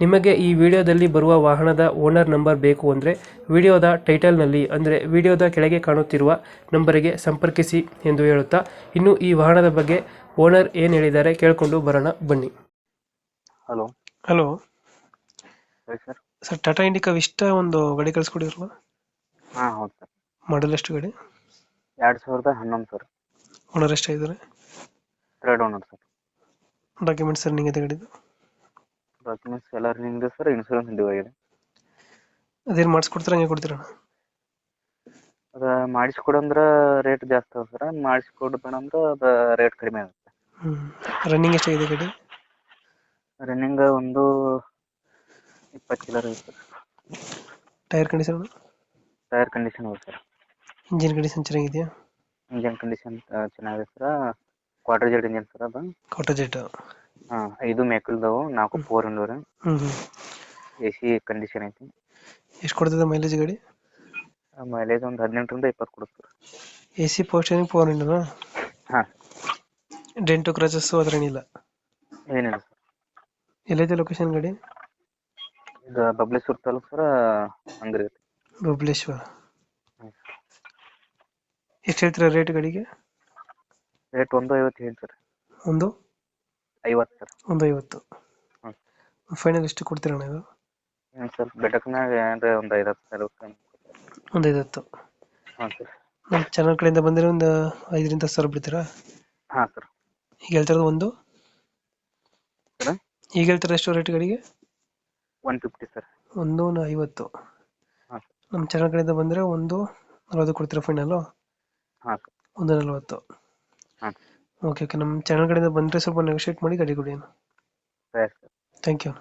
ನಿಮಗೆ ಈ ವಿಡಿಯೋದಲ್ಲಿ ಬರುವ ವಾಹನದ ಓನರ್ ನಂಬರ್ ಬೇಕು ಅಂದರೆ ವಿಡಿಯೋದ ಟೈಟಲ್ನಲ್ಲಿ ಅಂದರೆ ವಿಡಿಯೋದ ಕೆಳಗೆ ಕಾಣುತ್ತಿರುವ ನಂಬರಿಗೆ ಸಂಪರ್ಕಿಸಿ ಎಂದು ಹೇಳುತ್ತಾ ಇನ್ನು ಈ ವಾಹನದ ಬಗ್ಗೆ ಓನರ್ ಏನು ಹೇಳಿದ್ದಾರೆ ಕೇಳಿಕೊಂಡು ಬರೋಣ ಬನ್ನಿ. ಹಲೋ. ಹಲೋ. ಹೇಳಿ sir. Sir Tata Indica Vista ಒಂದು ಗಾಡಿ ಕಳಿಸ್ಕೊಡಿರಲ್ಲ ಹಾಂ ಹೌದು ಸರ್. ಮಾಡಲ್ ಎಷ್ಟು ಗಾಡಿ? ಎರಡು ಸಾವಿರದ ಹನ್ನೊಂದು sir. Owner ಎಷ್ಟಾಗಿದ್ದಾರೆ? Third owner sir. Documents running ಇದೆ ಗಾಡಿದು? ಡಾಕ್ಯುಮೆಂಟ್ಸ್ ಎಲ್ಲ ನಿಮ್ಮದು ಸರ್ ಇನ್ಶೂರೆನ್ಸ್ ಡ್ಯೂ ಆಗಿದೆ ಅದೇನು ಮಾಡಿಸ್ಕೊಡ್ತೀರಾ ಹಂಗೆ ಕೊಡ್ತೀರಾ? ಅದು ಮಾಡಿಸ್ಕೊಡಂದ್ರೆ ರೇಟ್ ಜಾಸ್ತಿ ಅದ ಸರ್ ಮಾಡಿಸ್ಕೊಡ್ಬೇಡ ಅಂದ್ರೆ ಅದು ರೇಟ್ ಕಡಿಮೆ ಆಗುತ್ತೆ. ಹ್ಞೂ ರನ್ನಿಂಗ್ ಎಷ್ಟಾಗಿದೆ ಗಾಡಿ? ರನ್ನಿಂಗ್ ಒಂದು ಇಪ್ಪತ್ತು ಕಿಲೋ ಇದೆ sir tyre condition tyre condition ಇದೆ ಸರ್ ಇಂಜಿನ್ ಕಂಡೀಷನ್ ಚೆನ್ನಾಗಿದೆಯಾ? ಇಂಜಿನ್ ಕಂಡೀಷನ್ ಚೆನ್ನಾಗಿದೆ sir Quadrajet engine sir ಅದು. ಕೋಟ ಜೆಟ್ ಹಾಂ ಐದು ಮೇಕಲ್ದವು ನಾಲ್ಕು ಫೋರ್ ಇಂಡೋರ್ ಹ್ಞೂ ಎ ಸಿ ಕಂಡೀಷನ್ ಐತಿ. ಎಷ್ಟು ಕೊಡ್ತದೆ ಮೈಲೇಜ್ ಗಾಡಿ? ಮೈಲೇಜ್ ಒಂದು ಹದಿನೆಂಟರಿಂದ ಇಪ್ಪತ್ತು ಕೊಡುತ್ತೆ. ಎಸಿ ಎ ಸಿ ಪೋಸ್ಟರಿಂಗ್ ಫೋರ್ ಇಂಡನಾ ಹಾಂ. ಡೆಂಟು ಕ್ರಾಚಸ್ಸು ಅದ್ರ ಏನಿಲ್ಲ? ಏನಿಲ್ಲ ಸರ್ ಎಲ್ಲೈತೆ ಲೊಕೇಶನ್ ಗಾಡಿ? ಇದು ಬಬ್ಲೇಶ್ವರ ತಾಲೂಕು ಸರ್ ಅಂಗಡಿ ಐತಿ ಬಬ್ಲೇಶ್ವರ. ಹ್ಮ್. ಎಷ್ಟು ಹೇಳ್ತೀರಾ ರೇಟ್ ಗಾಡಿಗೆ? ರೇಟ್ ಒಂದು ಐವತ್ತು ಹೇಳಿ ಸರ್ ಒಂದು? ಐವತ್ತು. ಸರ್ ಒಂದು ಐವತ್ತು. ಹ್ಮ್. ಫೈನಲ್ ಎಷ್ಟು ಕೊಡ್ತೀರಣ್ಣ ಇದು? ಏನು ಸರ್ ಬೆಟಕ್ನಾಗ ಏನಾರ ಒಂದು ಐದು ಹತ್ತು ಸಾವಿರ ರೂಪಾಯಿ ಒಂದು ಐವತ್ತು. ಹಾಂ ಸರ್. ನಮ್ಮ ಚಾನಲ್ ಕಡೆಯಿಂದ ಬಂದರೆ ಒಂದು ಐದರಿಂದ ಹತ್ತು ಸಾವಿರ ಬಿಡ್ತೀರಾ? ಹಾಂ ಸರ್. ಈಗ ಹೇಳ್ತಿರೋದು ಒಂದು? ಸರ್ ಈಗ ಹೇಳ್ತಾರೆ ಎಷ್ಟು ರೇಟ್ ಗಾಡಿಗೆ ಒನ್ ಫಿಫ್ಟಿ ಸರ್. ಒಂದು ನ- ಐವತ್ತು. ಹಾಂ ಸರ್. ನಮ್ಮ ಚಾನಲ್ ಕಡೆಯಿಂದ ಬಂದರೆ ಒಂದು ನಲವತ್ತು ಕೊಡ್ತೀರಾ ಫೈನಲು ಹಾಂ ಸರ್. ಒಂದು ನಲವತ್ತು. ಹಾಂ. ಓಕೆ ಓಕೆ ನಮ್ಮ ಚಾನಲ್ ಕಡೆಯಿಂದ ಬಂದರೆ ಸ್ವಲ್ಪ ನೆಗೋಷಿಯೇಟ್ ಮಾಡಿ ಗಾಡಿ ಕೊಡಿ ಥ್ಯಾಂಕ್ ಯು